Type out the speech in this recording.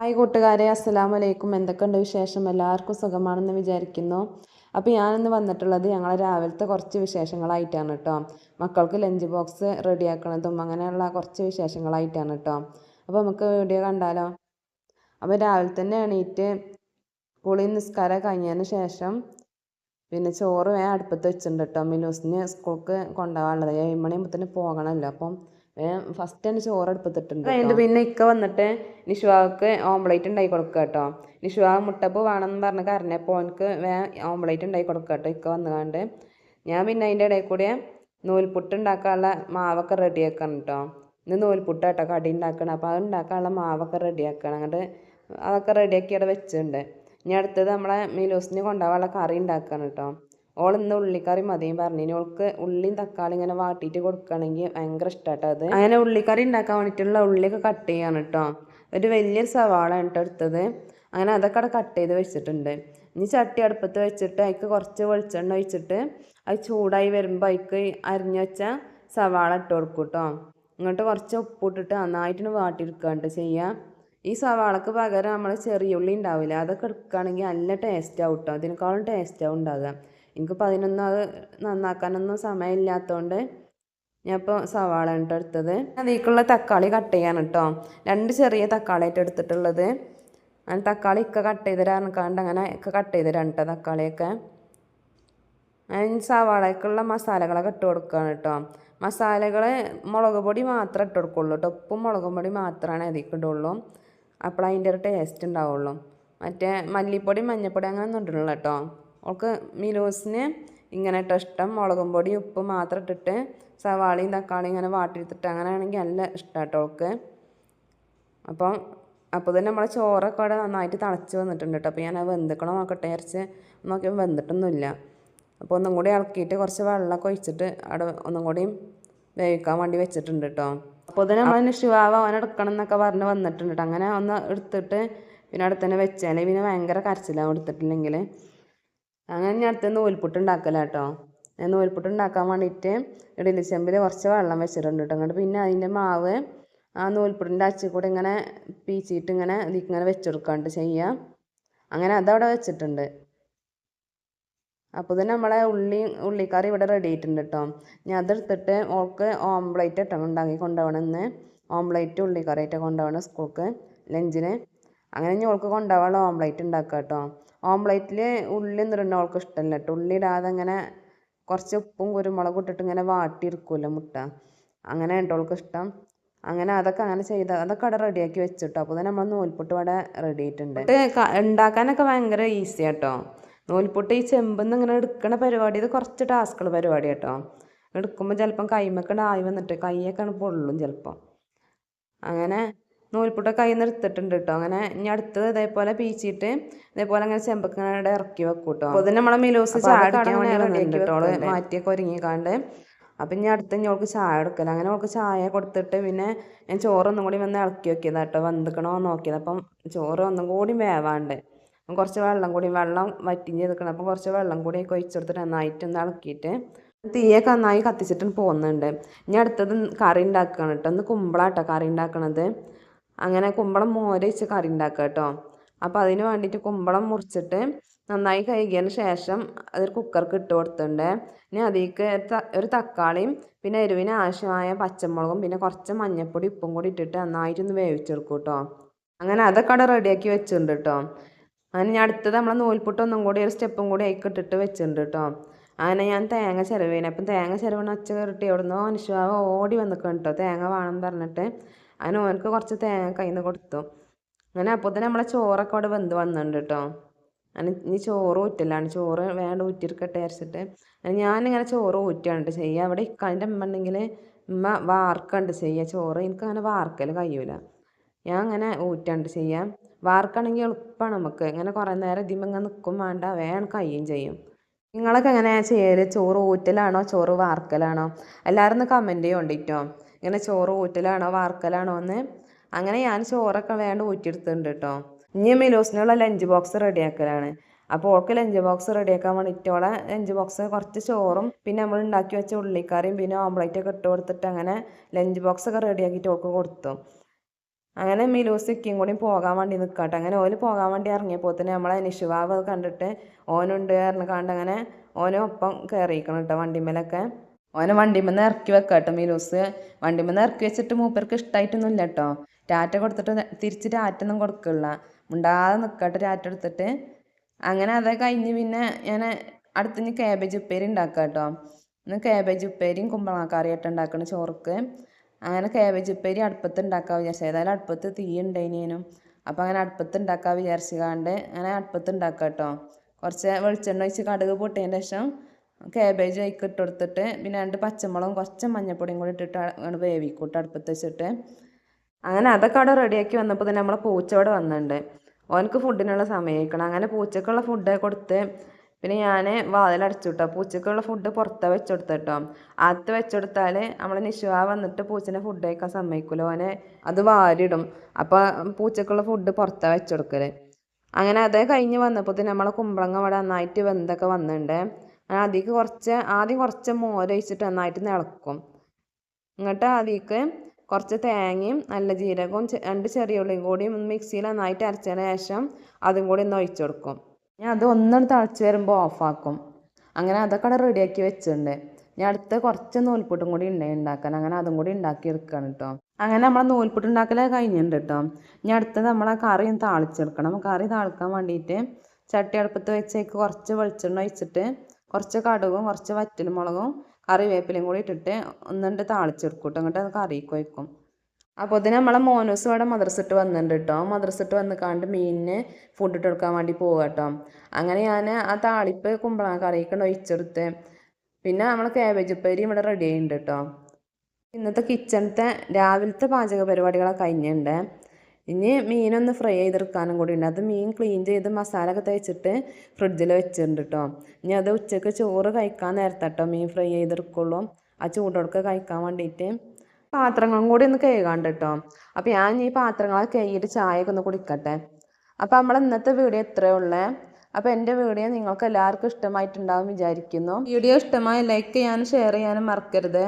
Hi കൂട്ടുകാരെ അസ്സലാമു വലൈക്കും എന്തൊക്കെയുണ്ട് വിശേഷം? എല്ലാവർക്കും സുഖമാണെന്ന് വിചാരിക്കുന്നു. അപ്പോൾ ഞാനിന്ന് വന്നിട്ടുള്ളത് ഞങ്ങളെ രാവിലത്തെ കുറച്ച് വിശേഷങ്ങളായിട്ടാണ് കേട്ടോ മക്കൾക്ക് ലഞ്ച് ബോക്സ് റെഡിയാക്കണതും അങ്ങനെയുള്ള കുറച്ച് വിശേഷങ്ങളായിട്ടാണ് കേട്ടോ അപ്പോൾ നമുക്ക് വീഡിയോ കണ്ടാലോ? അപ്പോൾ രാവിലെ തന്നെ എണീറ്റ് കുളി നിസ്കാരം കഴിഞ്ഞതിന് ശേഷം പിന്നെ ചോറ് വേ അടുപ്പത്ത് വെച്ചിട്ടുണ്ട് കേട്ടോ മിനൂസിന് സ്കൂൾക്ക് കൊണ്ടുപോകാനുള്ളത്. ഏഴ് മണിയാകുമ്പോൾ തന്നെ പോകണമല്ലോ. അപ്പം ഫസ്റ്റ് തന്നെ ചോറ് അടുപ്പത്തിട്ടുണ്ട് കഴിഞ്ഞിട്ട് പിന്നെ ഇക്ക വന്നിട്ട് നിഷുവാക്ക് ഓംപ്ലേറ്റ് ഉണ്ടാക്കി കൊടുക്കുക കേട്ടോ നിഷുവാ മുട്ടപ്പ് വേണമെന്ന് പറഞ്ഞ് കരഞ്ഞപ്പോൾ എനിക്ക് വേ ഓംപ്ലേറ്റ് ഉണ്ടാക്കി കൊടുക്കുക കേട്ടോ ഇക്ക വന്നുകൊണ്ട് ഞാൻ പിന്നെ അതിന്റെ ഇടയിൽ കൂടെ നൂൽപുട്ട് ഉണ്ടാക്കാനുള്ള മാവൊക്കെ റെഡിയാക്കണം കേട്ടോ ഇന്ന് നൂൽപുട്ട് കേട്ടോ കടി ഉണ്ടാക്കണം. അപ്പോൾ അത് ഉണ്ടാക്കാനുള്ള മാവൊക്കെ റെഡിയാക്കണം അങ്ങോട്ട് അതൊക്കെ റെഡിയാക്കി അവിടെ വെച്ചിട്ടുണ്ട്. ഇനി അടുത്തത് നമ്മളെ മിലൂസിന് കൊണ്ടുപോകാനുള്ള കറി ഉണ്ടാക്കണം കേട്ടോ ഓൾ ഇന്ന് ഉള്ളിക്കറി മതിയും പറഞ്ഞു ഓൾക്ക് ഉള്ളിയും തക്കാളി ഇങ്ങനെ വാട്ടിയിട്ട് കൊടുക്കുകയാണെങ്കിൽ ഭയങ്കര ഇഷ്ടമാട്ടോ അത്. അങ്ങനെ ഉള്ളിക്കറി ഉണ്ടാക്കാൻ വേണ്ടിയിട്ടുള്ള ഉള്ളിയൊക്കെ കട്ട് ചെയ്യാണ് കേട്ടോ ഒരു വലിയൊരു സവാള കേട്ടോ എടുത്തത്. അങ്ങനെ അതൊക്കെ അവിടെ കട്ട് ചെയ്ത് വെച്ചിട്ടുണ്ട്. ഇനി ചട്ടി അടുപ്പത്ത് വെച്ചിട്ട് അതിക്ക് കുറച്ച് വെളിച്ചെണ്ണ ഒഴിച്ചിട്ട് അത് ചൂടായി വരുമ്പോൾ അതിക്ക് അരിഞ്ഞു വെച്ച സവാള ഇട്ട് കൊടുക്കും കേട്ടോ ഇങ്ങോട്ട് കുറച്ച് ഉപ്പിട്ടിട്ട് നന്നായിട്ടൊന്ന് വാട്ടിയെടുക്കാണ്ട് ചെയ്യുക ഈ സവാളക്ക് പകരം നമ്മൾ ചെറിയ ഉള്ളി ഉണ്ടാവില്ല അതൊക്കെ എടുക്കുകയാണെങ്കിൽ നല്ല ടേസ്റ്റ് ആവും കേട്ടോ അതിനേക്കാളും ടേസ്റ്റ് ആവും ഉണ്ടാകുക എനിക്കിപ്പോൾ അതിനൊന്നും അത് നന്നാക്കാനൊന്നും സമയമില്ലാത്തതുകൊണ്ട് ഞാൻ ഇപ്പോൾ സവാള ഇട്ട് എടുത്തത്. അതിലേക്കുള്ള തക്കാളി കട്ട് ചെയ്യാൻ കേട്ടോ രണ്ട് ചെറിയ തക്കാളി ആയിട്ട് എടുത്തിട്ടുള്ളത്. അങ്ങനെ തക്കാളി ഇക്ക കട്ട് ചെയ്ത് തരാനക്കാണ്ട് അങ്ങനെ ഒക്കെ കട്ട് ചെയ്ത് തരാൻ കേട്ടോ തക്കാളിയൊക്കെ. അതിന് സവാളയ്ക്കുള്ള മസാലകളൊക്കെ ഇട്ട് കൊടുക്കുകയാണ് കേട്ടോ മസാലകൾ മുളക് പൊടി മാത്രമേ ഇട്ട് കൊടുക്കുള്ളൂ കേട്ടോ ഉപ്പും മുളകും പൊടി മാത്രമാണ് അതിലേക്ക് ഇടുള്ളൂ. അപ്പോൾ അതിന്റെ ഒരു ടേസ്റ്റ് ഉണ്ടാവുള്ളൂ. മറ്റേ മല്ലിപ്പൊടി മഞ്ഞൾപ്പൊടി അങ്ങനെ ഒന്നും ഇട്ടിട്ടുള്ളൂ കേട്ടോ അവൾക്ക് മിലൂസിന് ഇങ്ങനെ ഇട്ട ഇഷ്ടം മുളകും പൊടി ഉപ്പ് മാത്രം ഇട്ടിട്ട് സവാളയും തക്കാളിയും ഇങ്ങനെ വാട്ടിയെടുത്തിട്ട് അങ്ങനെ ആണെങ്കിൽ നല്ല ഇഷ്ടമാട്ടോ അവൾക്ക്. അപ്പം അപ്പോൾ തന്നെ നമ്മളെ ചോറൊക്കെ അവിടെ നന്നായിട്ട് തിളച്ച് വന്നിട്ടുണ്ട് കേട്ടോ. അപ്പോൾ ഞാൻ അത് വെന്തിക്കണോ നോക്കട്ടെ ഇറച്ച് നോക്കിയപ്പോൾ വെന്തിട്ടൊന്നുമില്ല. അപ്പോൾ ഒന്നും കൂടി ഇളക്കിയിട്ട് കുറച്ച് വെള്ളമൊക്കെ ഒഴിച്ചിട്ട് അവിടെ ഒന്നും കൂടിയും വേവിക്കാൻ വേണ്ടി വെച്ചിട്ടുണ്ട് കേട്ടോ. അപ്പോൾ തന്നെ നമ്മൾ ഷിവാവ് അവൻ എടുക്കണം എന്നൊക്കെ പറഞ്ഞ് വന്നിട്ടുണ്ട് കേട്ടോ. അങ്ങനെ ഒന്ന് എടുത്തിട്ട് പിന്നെ അവിടെ തന്നെ വെച്ചാൽ പിന്നെ ഭയങ്കര കരച്ചിലാണ് എടുത്തിട്ടില്ലെങ്കിൽ. അങ്ങനെ ഞാൻ അടുത്ത് നൂൽപുട്ട് ഉണ്ടാക്കല കേട്ടോ ഞാൻ നൂൽപുട്ട് ഉണ്ടാക്കാൻ വേണ്ടിയിട്ട് ഇഡലി ചെമ്പിൽ കുറച്ച് വെള്ളം വെച്ചിട്ടുണ്ട് കേട്ടോ പിന്നെ അതിന്റെ മാവ് ആ നൂൽപുട്ടിന്റെ അച്ചിൽ കൂടെ ഇങ്ങനെ പീച്ചിട്ട് ഇങ്ങനെ ഇതിങ്ങനെ വെച്ചെടുക്കാണ്ട് ചെയ്യുക അങ്ങനെ അതവിടെ വെച്ചിട്ടുണ്ട്. അപ്പോൾ തന്നെ നമ്മളെ ഉള്ളി ഉള്ളിക്കറി ഇവിടെ റെഡി ആയിട്ടുണ്ട് കേട്ടോ ഞാൻ അതെടുത്തിട്ട് ഓൾക്ക് ഓംപ്ലേറ്റ് ഇട്ടാണ്. ഉണ്ടാക്കി കൊണ്ടുപോകണമെന്ന് ഓംപ്ലേറ്റ് ഉള്ളിക്കറി ആയിട്ട് കൊണ്ടുപോകണം സ്കൂൾക്ക്. ലഞ്ചിന് അങ്ങനെ ഇനി ഓൾക്ക് കൊണ്ടുപോകാനുള്ള ഓംപ്ലേറ്റ് ഉണ്ടാക്കുക കേട്ടോ. ഓംപ്ലേറ്റിൽ ഉള്ളി നിറണ്ട ഓൾക്ക് ഇഷ്ടമല്ല കേട്ടോ. ഉള്ളി ഇടാതെ ഇങ്ങനെ കുറച്ച് ഉപ്പും കുരുമുളകും ഇട്ടിട്ട് ഇങ്ങനെ വാട്ടിയെടുക്കുമല്ലോ മുട്ട. അങ്ങനെ കേട്ടോ ഓൾക്ക് ഇഷ്ടം. അങ്ങനെ അതൊക്കെ അങ്ങനെ ചെയ്ത് അതൊക്കെ അവിടെ റെഡിയാക്കി വെച്ചിട്ടോ അപ്പോൾ തന്നെ നമ്മൾ നൂൽപുട്ട് ഇവിടെ റെഡി ആയിട്ടുണ്ട്. ഉണ്ടാക്കാനൊക്കെ ഭയങ്കര ഈസി കേട്ടോ നൂൽപുട്ട് ഈ ചെമ്പെന്ന് ഇങ്ങനെ എടുക്കണ പരിപാടി ഇത് കുറച്ച് ടാസ്ക്കുള്ള പരിപാടി കേട്ടോ എടുക്കുമ്പോൾ ചിലപ്പം കൈമൊക്കെ ആയി വന്നിട്ട് കൈയൊക്കെ പൊള്ളും ചിലപ്പോൾ അങ്ങനെ നൂൽപുട്ട കൈ നിർത്തിട്ടുണ്ട് കേട്ടോ. അങ്ങനെ ഇനി അടുത്തത് ഇതേപോലെ പീച്ചിട്ട് ഇതേപോലെ അങ്ങനെ ചെമ്പക്കങ്ങനെ ഇറക്കി വെക്കും കേട്ടോ. അപ്പോൾ തന്നെ നമ്മളെ മിലൂസ് ചായ കേട്ടോൾ മാറ്റിയൊക്കെ ഒരുങ്ങിക്കാണ്ട്. അപ്പം ഇനി അടുത്ത് ഇനി അവൾക്ക് ചായ എടുക്കല അങ്ങനെ അവൾക്ക് ചായ കൊടുത്തിട്ട് പിന്നെ ഞാൻ ചോറൊന്നും കൂടി വന്ന് ഇളക്കി വെക്കിയതാ കേട്ടോ. വന്നിക്കണോ നോക്കിയത്. അപ്പം ചോറ് ഒന്നും കൂടി വേവാണ്ട്. കുറച്ച് വെള്ളം കൂടി വെള്ളം വറ്റിഞ്ഞ് എടുക്കണം. അപ്പം കുറച്ച് വെള്ളം കൂടി ഒഴിച്ചെടുത്തിട്ട് നന്നായിട്ട് ഒന്ന് ഇളക്കിയിട്ട് തീയൊക്കെ നന്നായി കത്തിച്ചിട്ട് പോകുന്നുണ്ട് ഇനി അടുത്തത് കറി ഉണ്ടാക്കുകയാണ് കേട്ടോ. ഒന്ന് കുമ്പളാട്ടോ കറി ഉണ്ടാക്കണത്. അങ്ങനെ കുമ്പളം മോരയിച്ച് കറി ഉണ്ടാക്കുക കേട്ടോ. അപ്പോൾ അതിന് വേണ്ടിയിട്ട് കുമ്പളം മുറിച്ചിട്ട് നന്നായി കഴുകിയതിന് ശേഷം അതൊരു കുക്കർക്ക് ഇട്ട് കൊടുത്തിട്ടുണ്ട്. ഇനി അതിലേക്ക് ഒരു തക്കാളിയും പിന്നെ എരിവിന് ആവശ്യമായ പച്ചമുളകും പിന്നെ കുറച്ച് മഞ്ഞൾപ്പൊടി ഉപ്പും കൂടി ഇട്ടിട്ട് നന്നായിട്ടൊന്ന് വേവിച്ചെടുക്കും കേട്ടോ. അങ്ങനെ അതൊക്കെ അവിടെ റെഡിയാക്കി വെച്ചിട്ടുണ്ട് കേട്ടോ. അങ്ങനെ ഞാൻ അടുത്തത് നമ്മളെ നൂൽപുട്ട് ഒന്നും കൂടി ഒരു സ്റ്റെപ്പും കൂടി അതിലേക്ക് വെച്ചിട്ടുണ്ട് കേട്ടോ. അങ്ങനെ ഞാൻ തേങ്ങ ചിരവേനെ അപ്പം തേങ്ങ ചിരവണ ഒച്ച കയറിട്ട് എവിടുന്നോ മനുഷ്യാവ് ഓടി വന്നിക്കണം കേട്ടോ. തേങ്ങ വേണം പറഞ്ഞിട്ട്. അങ്ങനെ ഓനക്ക് കുറച്ച് തേങ്ങ കയ്യിൽ നിന്ന് കൊടുത്തു. അങ്ങനെ അപ്പോൾ തന്നെ നമ്മളെ ചോറൊക്കെ അവിടെ വെന്ത് വന്നിട്ടുണ്ട് കേട്ടോ അങ്ങനെ ഇനി ചോറ് ഊറ്റലാണ്. ചോറ് വേണ്ട ഊറ്റിയെടുക്കട്ടെ വിചാരിച്ചിട്ട്. ഞാനിങ്ങനെ ചോറ് ഊറ്റുകയാണ് ചെയ്യുക അവിടെ ഇക്കാന്റെ അമ്മ ഉണ്ടെങ്കിൽ ഉമ്മ വാർക്കുണ്ട് ചെയ്യുക ചോറ് എനിക്ക് അങ്ങനെ വാർക്കൽ കഴിയൂല. ഞാൻ അങ്ങനെ ഊറ്റാണ്ട് ചെയ്യാം. വാർക്കാണെങ്കിൽ എളുപ്പമാണ് നമുക്ക്. ഇങ്ങനെ കുറേ നേരം ഇതിമ്പോൾ ഇങ്ങനെ നിൽക്കും വേണ്ട. വേണം കഴിയും ചെയ്യും. നിങ്ങളൊക്കെ എങ്ങനെയാണ് ചെയ്യൽ ചോറ് ഊറ്റലാണോ? ചോറ് വാർക്കലാണോ? എല്ലാവരും ഒന്ന് കമന്റ് ചെയ്യോണ്ടിട്ടോ ഇങ്ങനെ ചോറ് ഊറ്റലാണോ വാർക്കലാണോ എന്ന്. അങ്ങനെ ഞാൻ ചോറൊക്കെ വേണ്ട ഊറ്റിയെടുത്തിട്ടുണ്ട് കേട്ടോ ഇനി മിലോസിനുള്ള ലഞ്ച് ബോക്സ് റെഡിയാക്കലാണ്. അപ്പോൾ ഓൾക്ക് ലഞ്ച് ബോക്സ് റെഡിയാക്കാൻ വേണ്ടിയിട്ട് ഓളെ ലഞ്ച് ബോക്സ് കുറച്ച് ചോറും പിന്നെ നമ്മൾ ഉണ്ടാക്കി വെച്ച ഉള്ളിക്കറിയും പിന്നെ ഓംപ്ലേറ്റൊക്കെ ഇട്ട് കൊടുത്തിട്ട് അങ്ങനെ ലഞ്ച് ബോക്സ് ഒക്കെ റെഡിയാക്കിയിട്ട് ഓൾക്ക് കൊടുത്തു. അങ്ങനെ മിലൂസ് ഇക്കും കൂടി പോകാൻ വേണ്ടി നിൽക്കട്ടെ അങ്ങനെ ഓൽ പോകാൻ വേണ്ടി ഇറങ്ങിയപ്പോൾ തന്നെ നമ്മളെ നിഷുവാവ് കണ്ടിട്ട് ഓനുണ്ട് പറഞ്ഞു കണ്ട് അങ്ങനെ ഓനും ഒപ്പം കയറിയിരിക്കണം കേട്ടോ വണ്ടിമേലൊക്കെ. ഓനെ വണ്ടിമെന്ന് ഇറക്കി വെക്കാട്ടോ മിലൂസ് വണ്ടിമെന്ന് ഇറക്കി വെച്ചിട്ട് മൂപ്പർക്ക് ഇഷ്ടമായിട്ടൊന്നും ഇല്ല കേട്ടോ ടാറ്റ കൊടുത്തിട്ട് തിരിച്ച് ടാറ്റൊന്നും കൊടുക്കില്ല മുണ്ടാതെ നിൽക്കട്ടെ ടാറ്റ എടുത്തിട്ട് അങ്ങനെ അത് കഴിഞ്ഞ് പിന്നെ ഞാൻ അടുത്ത് ഇനി കാബേജ് ഉപ്പേരി ഉണ്ടാക്കാം കേട്ടോ ഇന്ന് കാബേജ് ഉപ്പേരിയും കുമ്പളങ്ങാക്കറിയായിട്ട് ഉണ്ടാക്കണ ചോറുക്ക്. അങ്ങനെ കാബേജ് ഉപ്പേരി അടുപ്പത്ത് ഉണ്ടാക്കാൻ വിചാരിച്ചു. ഏതായാലും അടുപ്പത്ത് തീ ഉണ്ടായിനും അപ്പോൾ അങ്ങനെ അടുപ്പത്ത് ഉണ്ടാക്കാൻ വിചാരിച്ചു കാണ്ട് അങ്ങനെ അടുപ്പത്ത് ഉണ്ടാക്കാം കേട്ടോ കുറച്ച് വെളിച്ചെണ്ണ ഒഴിച്ച് കടുക് പൊട്ടിയതിന് ശേഷം കാബേജ് അതിക്ക് ഇട്ട് കൊടുത്തിട്ട് പിന്നെ രണ്ട് പച്ചമുളകും കുറച്ച് മഞ്ഞപ്പൊടിയും കൂടി ഇട്ടിട്ട് അങ്ങോട്ട് വേവിക്കൂട്ട് അടുപ്പത്ത് വെച്ചിട്ട്. അങ്ങനെ അതൊക്കെ അവിടെ റെഡിയാക്കി വന്നപ്പോൾ തന്നെ നമ്മളെ പൂച്ച അവിടെ വന്നിട്ടുണ്ട് ഓനക്ക് ഫുഡിനുള്ള സമയമായിക്കണം അങ്ങനെ പൂച്ചക്കുള്ള ഫുഡ് കൊടുത്ത് പിന്നെ ഞാൻ വാതിലടച്ചു കിട്ടോ പൂച്ചക്കുള്ള ഫുഡ് പുറത്ത് വെച്ച് അത് അകത്ത് വെച്ചുകൊടുത്താൽ നമ്മളെ നിഷുവ വന്നിട്ട് പൂച്ചനെ ഫുഡ് കഴിക്കാൻ സമ്മതിക്കില്ല ഓനെ അത് വാരിടും അപ്പോൾ പൂച്ചക്കുള്ള ഫുഡ് പുറത്ത് വെച്ച് അങ്ങനെ അതേ കഴിഞ്ഞ് വന്നപ്പോൾ തന്നെ നമ്മളെ കുമ്പളങ്ങ അവിടെ നന്നായിട്ട് വെന്തൊക്കെ വന്നിട്ടുണ്ട് അതിലേക്ക് കുറച്ച് ആദ്യം കുറച്ച് മോര് ഒഴിച്ചിട്ട് നന്നായിട്ട് ഇളക്കും എന്നിട്ട് അതിലേക്ക് കുറച്ച് തേങ്ങയും നല്ല ജീരകവും രണ്ട് ചെറിയ ഉള്ളിയും കൂടി മിക്സിയിൽ നന്നായിട്ട് അരച്ചതിന് ശേഷം അതും കൂടി ഒന്ന് ഒഴിച്ചു കൊടുക്കും. ഞാൻ അത് ഒന്നും തിളച്ച് വരുമ്പോൾ ഓഫാക്കും അങ്ങനെ അതൊക്കെ അവിടെ റെഡിയാക്കി വെച്ചിട്ടുണ്ട്. ഞാൻ അടുത്ത കുറച്ച് നൂൽപുട്ടും കൂടി ഉണ്ട് ഉണ്ടാക്കാൻ അങ്ങനെ അതും കൂടി ഉണ്ടാക്കി എടുക്കണം കേട്ടോ അങ്ങനെ നമ്മൾ നൂൽപുട്ട് ഉണ്ടാക്കൽ കഴിഞ്ഞിട്ടുണ്ട് കേട്ടോ ഞാൻ അടുത്തത് നമ്മളെ കറി താളിച്ചെടുക്കണം. കറി താളിക്കാൻ വേണ്ടിയിട്ട് ചട്ടി അടുപ്പത്ത് വെച്ചേക്ക് കുറച്ച് വെളിച്ചെണ്ണ ഒഴിച്ചിട്ട് കുറച്ച് കടുകും കുറച്ച് വറ്റൽമുളകും കറിവേപ്പിലയും കൂടി ഇട്ടിട്ട് ഒന്നുണ്ട് താളിച്ചെടുക്കും കേട്ടോ എന്നിട്ട് അത് കറിക്ക് വയ്ക്കും അപ്പോൾ ഇതിന് നമ്മളെ മോനൂസ് ഇവിടെ മദ്രസിട്ട് വന്നിട്ടുണ്ട് കേട്ടോ മദ്രസിട്ട് വന്ന് കണ്ട് മീനിന് ഫുഡ് ഇട്ട് കൊടുക്കാൻ വേണ്ടി പോകുക കേട്ടോ അങ്ങനെ ഞാൻ ആ താളിപ്പ് കുമ്പള കറിയൊക്കെ ഒഴിച്ചെടുത്ത് പിന്നെ നമ്മൾ കാബേജ് ഉപ്പേരി ഇവിടെ റെഡി ആയിട്ടുണ്ട് കേട്ടോ ഇന്നത്തെ കിച്ചണത്തെ രാവിലത്തെ പാചക പരിപാടികളൊക്കെ കഴിഞ്ഞിട്ടുണ്ട്. ഇനി മീനൊന്ന് ഫ്രൈ ചെയ്തെടുക്കാനും കൂടി ഉണ്ട്. അത് മീൻ ക്ലീൻ ചെയ്ത് മസാല ഒക്കെ തേച്ചിട്ട് ഫ്രിഡ്ജിൽ വെച്ചിട്ടുണ്ട് കേട്ടോ ഇനി അത് ഉച്ചയ്ക്ക് ചോറ് കഴിക്കാൻ നേരത്തെ മീൻ ഫ്രൈ ചെയ്തെടുക്കുള്ളൂ. ആ ചൂടോടൊക്കെ കഴിക്കാൻ വേണ്ടിയിട്ട് പാത്രങ്ങളും കൂടി ഒന്ന് കഴുകാണ്ട് കേട്ടോ അപ്പോൾ ഞാൻ ഈ പാത്രങ്ങളൊക്കെ കഴുകിയിട്ട് ചായയൊക്കെ ഒന്ന് കുടിക്കട്ടെ. അപ്പോൾ നമ്മൾ ഇന്നത്തെ വീഡിയോ ഇത്രയേ ഉള്ളേ. അപ്പോൾ എന്റെ വീഡിയോ നിങ്ങൾക്ക് എല്ലാവർക്കും ഇഷ്ടമായിട്ടുണ്ടാവും വിചാരിക്കുന്നു. വീഡിയോ ഇഷ്ടമായി ലൈക്ക് ചെയ്യാനും ഷെയർ ചെയ്യാനും മറക്കരുത്.